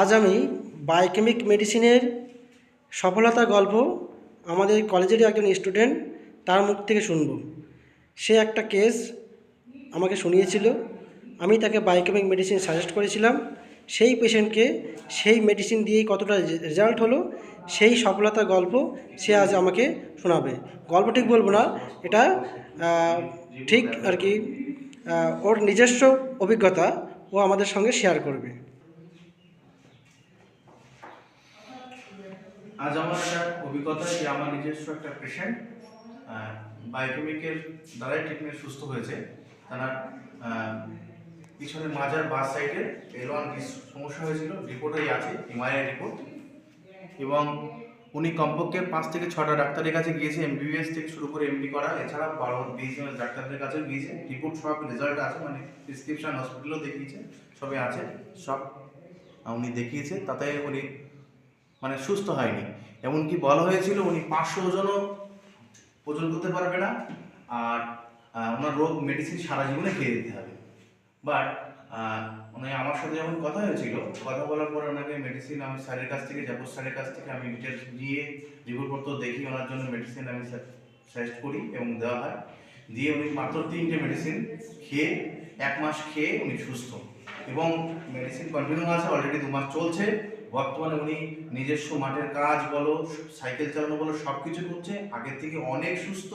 আজ আমি বায়োকেমিক মেডিসিনের সফলতার গল্প আমাদের কলেজেরই একজন স্টুডেন্ট তার মুখ থেকে শুনব। সে একটা কেস আমাকে শুনিয়েছিল। আমি তাকে বায়োকেমিক মেডিসিন সাজেস্ট করেছিলাম। সেই পেশেন্টকে সেই মেডিসিন দিয়েই কতটা রেজাল্ট হলো, সেই সফলতার গল্প সে আজ আমাকে শোনাবে। গল্প ঠিক বলব না, এটা ঠিক আর কি ওর নিজস্ব অভিজ্ঞতা ও আমাদের সঙ্গে শেয়ার করবে। আজ আমার একটা অভিজ্ঞতা, যে আমার নিজস্ব একটা পেশেন্ট বায়োকেমিকের দ্বারাই ট্রিটমেন্ট সুস্থ হয়েছে। তারা পিছনে মাজার বাস সাইডে এল ওয়ান সমস্যা হয়েছিল রিপোর্টেই আছে এমআইআই রিপোর্ট এবং উনি কমপক্ষে পাঁচ থেকে ছটা ডাক্তারের কাছে গিয়েছে এমবিবিএস থেকে শুরু করে এমডি করা, এছাড়া বারো বিএসএমএস ডাক্তারদের কাছে গিয়েছে। রিপোর্ট সব রেজাল্ট আছে মানে প্রেসক্রিপশন হসপিটালও দেখিয়েছে সবই আছে, সব উনি দেখিয়েছে। তাতে উনি মানে সুস্থ হয়নি। এমনকি বলা হয়েছিল উনি পাঁচশো ওজনও ওজন করতে পারবে না, আর ওনার রোগ মেডিসিন সারা জীবনে খেয়ে দিতে হবে। বাট উনি আমার সাথে যখন কথা হয়েছিল, কথা বলার পরে ওনাকে মেডিসিন আমি স্যারের কাছ থেকে জাপুর স্যারের কাছ থেকে আমি ডিটেলস দিয়ে রিপোর্টপত্র দেখি, ওনার জন্য মেডিসিন আমি সাজেস্ট করি এবং দেওয়া হয়। দিয়ে উনি মাত্র তিনটে মেডিসিন খেয়ে, এক মাস খেয়ে উনি সুস্থ। এবং মেডিসিন কন্টিনিউ আছে অলরেডি দু মাস চলছে। বর্তমানে উনি নিজস্ব মাঠের কাজ বলো সাইকেল চালানো বলো সব কিছু করছে। আগের থেকে অনেক সুস্থ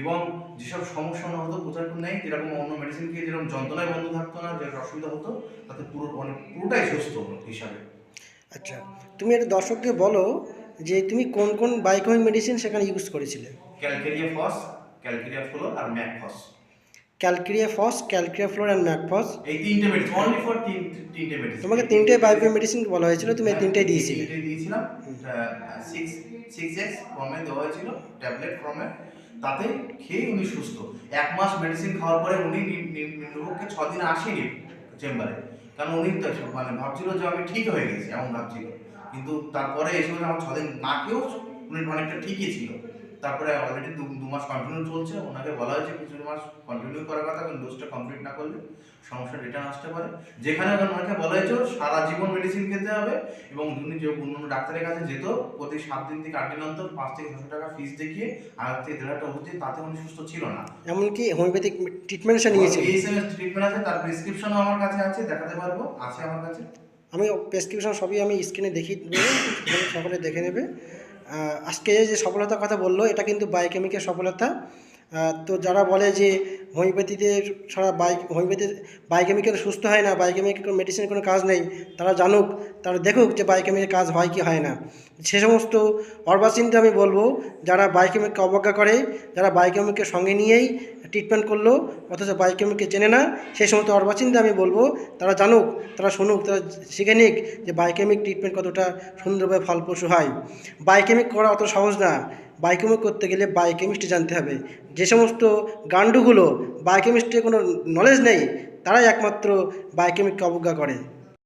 এবং যেসব সমস্যা না হতো কোথাও নেই। যেরকম অন্য মেডিসিন খেয়ে যেরকম যন্ত্রণায় বন্ধ থাকতো না যে অসুবিধা হতো তাতে পুরো অনেক পুরোটাই সুস্থ হিসাবে। আচ্ছা তুমি এটা দর্শককে বলো যে তুমি কোন কোন বায়োকেমিক মেডিসিন সেখানে ইউজ করেছিলে? Calcarea phos calcarea fluor R mag phos calcarea phos calcarea fluor and mag phos এই তিনটে মেডিসিন অনলি ফর তিন তিনটে মেডিসিন তোমাকে তিনটে বায়োকেমিক মেডিসিন বলা হয়েছিল তুমি এই তিনটেই দিয়েছিলে। তিনটে দিয়েছিলাম। সিক্স সিক্স এক্স ফর্মে দেওয়া হয়েছিল ট্যাবলেট ফর্মে তাতে খেয়ে উনি সুস্থ। এক মাস মেডিসিন খাওয়ার পরে উনি নিম্নপক্ষে ছ দিন আসেনি চেম্বারে কারণ উনি তো মানে ভাবছিল যে আমি ঠিক হয়ে গেছি এমন ভাবছিল। কিন্তু তারপরে এসে আমার ছদিন না খেয়েও উনি অনেকটা ঠিকই ছিল। তারপরে অলরেডি দু দু মাস কন্টিনিউ চলছে ওনাকে বলা হয়েছে কিছু মাস কন্টিনিউ করার কথা কারণ ডোজটা কমপ্লিট না করলে সমস্যা রিটার্ন আসতে পারে। যেখানে ওনাকে বলা হয়েছে সারা জীবন মেডিসিন খেতে হবে এবং উনি যে অন্য ডাক্তারের কাছে যেত প্রতি সাত দিন থেকে আট দিন অন্তর পাঁচ থেকে ছশো টাকা ফিস দেখিয়ে আর থেকে দেড় হাজার ওষুধ তাতে উনি সুস্থ ছিল না। এমনকি হোমিওপ্যাথিক ট্রিটমেন্ট নিয়েছে এইচএমএস ট্রিটমেন্ট আছে তার প্রেসক্রিপশনও আমার কাছে আছে দেখাতে পারব আছে আমার কাছে। আমি প্রেসক্রিপশন সবই আমি স্ক্রিনে দেখিয়ে সকলে দেখে নেবে। আজকে যে সফলতার কথা বলল এটা কিন্তু বায়োকেমিকের সফলতা। তো যারা বলে যে হোমিওপ্যাথিতে ছাড়া বাই হোমিওপ্যাথি বায়োকেমিক্যাল সুস্থ হয় না বায়োকেমিক্যাল মেডিসিনের কোনো কাজ নেই, তারা জানুক, তারা দেখুক যে বায়োকেমিকের কাজ হয় কি হয় না। সে সমস্ত অর্বাচীনতে আমি বলব, যারা বায়োকেমিককে অবজ্ঞা করে, যারা বায়োকেমিককে সঙ্গে নিয়েই ট্রিটমেন্ট করল, অথচ বায়োকেমিককে চেনে না সেই সমস্ত অর্বাচীনতে আমি বলব, তারা জানুক, তারা শুনুক, তারা শিখে নিক যে বায়োকেমিক ট্রিটমেন্ট কতটা সুন্দরভাবে ফলপ্রসূ হয়। বায়োকেমিক করা অত সহজ না বায়োকেমিক করতে গেলে বায়োকেমিস্ট্রি জানতে হবে। যে সমস্ত গান্ডুগুলো বায়োকেমিস্ট্রির কোনো নলেজ নেই, তারাই একমাত্র বায়োকেমিকে অবজ্ঞা করে।